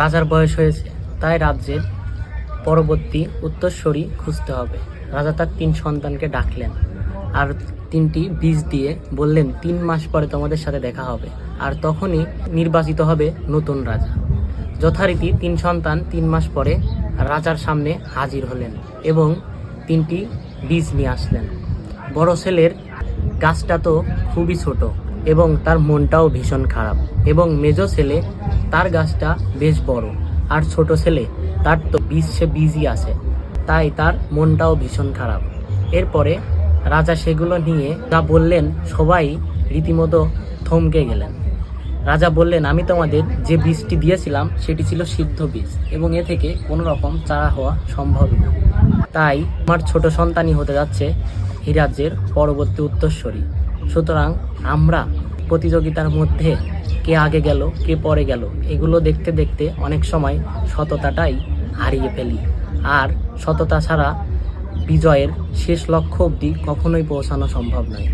রাজার বয়স হয়েছে, তাই রাজ্যের পরবর্তী উত্তরস্বরী খুঁজতে হবে। রাজা তার তিন সন্তানকে ডাকলেন আর তিনটি বীজ দিয়ে বললেন, তিন মাস পরে তোমাদের সাথে দেখা হবে। আর তখনই নির্বাচিত হবে নতুন রাজা। যথারীতি তিন সন্তান তিন মাস পরে রাজার সামনে হাজির হলেন এবং তিনটি বীজ নিয়ে আসলেন। বড় ছেলের গাছটা তো খুবই ছোট এবং তার মনটাও ভীষণ খারাপ। এবং মেজ ছেলে, তার গাছটা বেশ বড়, আর ছোট ছেলে, তার তো বীজ সে বীজই আছে, তাই তার মনটাও ভীষণ খারাপ। এরপরে রাজা সেগুলো নিয়ে যা বললেন, সবাই রীতিমতো থমকে গেলেন। রাজা বললেন, আমি তোমাদের যে বীজটি দিয়েছিলাম, সেটি ছিল সিদ্ধ বীজ, এবং এ থেকে কোনো রকম চারা হওয়া সম্ভব না। তাই আমার ছোট সন্তানই হতে যাচ্ছে এই রাজ্যের পরবর্তী উত্তরস্বরী সুতরাং আমরা প্রতিযোগিতার মধ্যে কে আগে গেল, কে পরে গেল, এগুলো দেখতে দেখতে অনেক সময় সততাটাই হারিয়ে ফেলি। আর সততা ছাড়া বিজয়ের শেষ লক্ষ্য অবধি কখনোই পৌঁছানো সম্ভব নয়।